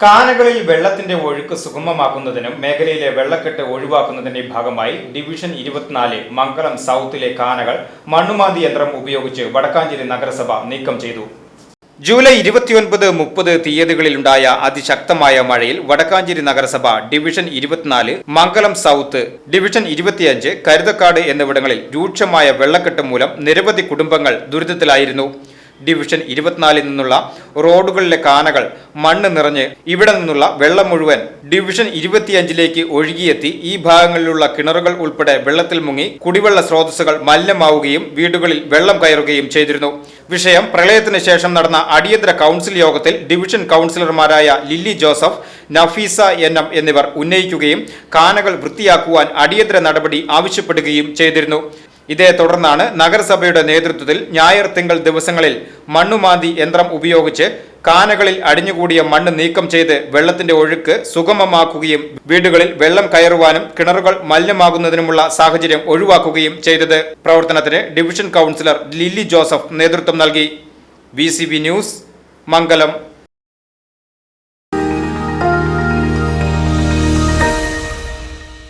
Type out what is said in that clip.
കാനകളിൽ വെള്ളത്തിന്റെ ഒഴുക്ക് സുഗമമാക്കുന്നതിനും മേഖലയിലെ വെള്ളക്കെട്ട് ഒഴിവാക്കുന്നതിന്റെ ഭാഗമായി ഡിവിഷൻ ഇരുപത്തിനാല് മംഗളം സൗത്തിലെ കാനകൾ മണ്ണുമാന്തി യന്ത്രം ഉപയോഗിച്ച് വടക്കാഞ്ചേരി നഗരസഭ നീക്കം ചെയ്തു. ജൂലൈ ഇരുപത്തിയൊൻപത് മുപ്പത് തീയതികളിലുണ്ടായ അതിശക്തമായ മഴയിൽ വടക്കാഞ്ചേരി നഗരസഭ ഡിവിഷൻ ഇരുപത്തിനാല് മംഗളം സൗത്ത് ഡിവിഷൻ ഇരുപത്തിയഞ്ച് കരുതക്കാട് എന്നിവിടങ്ങളിൽ രൂക്ഷമായ വെള്ളക്കെട്ട് മൂലം നിരവധി കുടുംബങ്ങൾ ദുരിതത്തിലായിരുന്നു. ഡിവിഷൻ ഇരുപത്തിനാലിൽ നിന്നുള്ള റോഡുകളിലെ കാനകൾ മണ്ണ് നിറഞ്ഞ് ഇവിടെ നിന്നുള്ള വെള്ളം മുഴുവൻ ഡിവിഷൻ ഇരുപത്തിയഞ്ചിലേക്ക് ഒഴുകിയെത്തി ഈ ഭാഗങ്ങളിലുള്ള കിണറുകൾ ഉൾപ്പെടെ വെള്ളത്തിൽ മുങ്ങി കുടിവെള്ള സ്രോതസ്സുകൾ മലിനമാവുകയും വീടുകളിൽ വെള്ളം കയറുകയും ചെയ്തിരുന്നു. വിഷയം പ്രളയത്തിന് ശേഷം നടന്ന അടിയന്തര കൗൺസിൽ യോഗത്തിൽ ഡിവിഷൻ കൗൺസിലർമാരായ Lilly Joseph Nafeesa N M എന്നിവർ ഉന്നയിക്കുകയും കാനകൾ വൃത്തിയാക്കുവാൻ അടിയന്തര നടപടി ആവശ്യപ്പെടുകയും ചെയ്തിരുന്നു. ഇതേ തുടർന്നാണ് നഗരസഭയുടെ നേതൃത്വത്തിൽ ഞായർ തിങ്കൾ ദിവസങ്ങളിൽ മണ്ണുമാന്തി യന്ത്രം ഉപയോഗിച്ച് കാനകളിൽ അടിഞ്ഞുകൂടിയ മണ്ണ് നീക്കം ചെയ്ത് വെള്ളത്തിന്റെ ഒഴുക്ക് സുഗമമാക്കുകയും വീടുകളിൽ വെള്ളം കയറുവാനും കിണറുകൾ മലിനമാകുന്നതിനുമുള്ള സാഹചര്യം ഒഴിവാക്കുകയും ചെയ്തത്. പ്രവർത്തനത്തിന് ഡിവിഷൻ കൗൺസിലർ ലില്ലി ജോസഫ് നേതൃത്വം നൽകി. V news Mangalam.